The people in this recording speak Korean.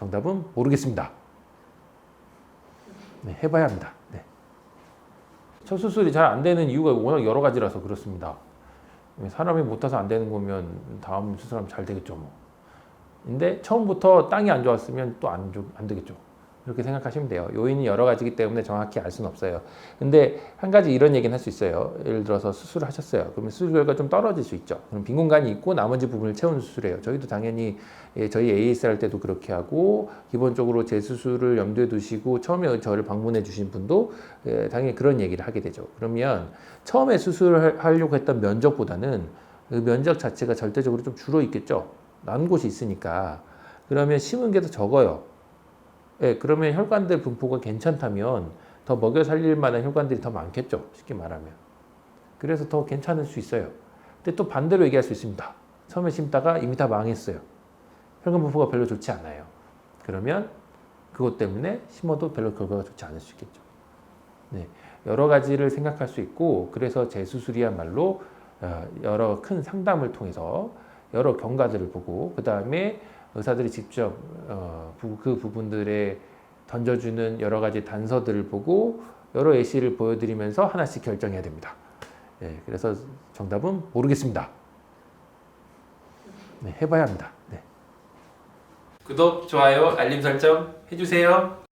정답은 모르겠습니다. 네, 해봐야 합니다. 네. 첫 수술이 잘 안 되는 이유가 워낙 여러 가지라서 그렇습니다. 사람이 못해서 안 되는 거면 다음 수술하면 잘 되겠죠. 뭐. 근데 처음부터 땅이 안 좋았으면 또안안 되겠죠. 그렇게 생각하시면 돼요. 요인이 여러 가지이기 때문에 정확히 알 수는 없어요. 근데 한 가지 이런 얘기는 할 수 있어요. 예를 들어서 수술을 하셨어요. 그러면 수술 결과 좀 떨어질 수 있죠. 그럼 빈 공간이 있고 나머지 부분을 채우는 수술이에요. 저희도 당연히 예, 저희 AS 할 때도 그렇게 하고 기본적으로 제 수술을 염두에 두시고 처음에 저를 방문해 주신 분도 예, 당연히 그런 얘기를 하게 되죠. 그러면 처음에 수술을 하려고 했던 면적보다는 그 면적 자체가 절대적으로 좀 줄어 있겠죠. 난 곳이 있으니까 그러면 심은 게 더 적어요. 예, 그러면 혈관들 분포가 괜찮다면 더 먹여 살릴 만한 혈관들이 더 많겠죠. 쉽게 말하면. 그래서 더 괜찮을 수 있어요. 근데 또 반대로 얘기할 수 있습니다. 처음에 심다가 이미 다 망했어요. 혈관 분포가 별로 좋지 않아요. 그러면 그것 때문에 심어도 별로 결과가 좋지 않을 수 있겠죠. 네, 여러 가지를 생각할 수 있고 그래서 재수술이야말로 어, 여러 큰 상담을 통해서 여러 경과들을 보고 그 다음에 의사들이 직접 어, 부- 그 부분들에 던져주는 여러 가지 단서들을 보고 여러 예시를 보여드리면서 하나씩 결정해야 됩니다. 네, 그래서 정답은 모르겠습니다. 네, 해봐야 합니다. 네. 구독, 좋아요, 알림 설정 해주세요.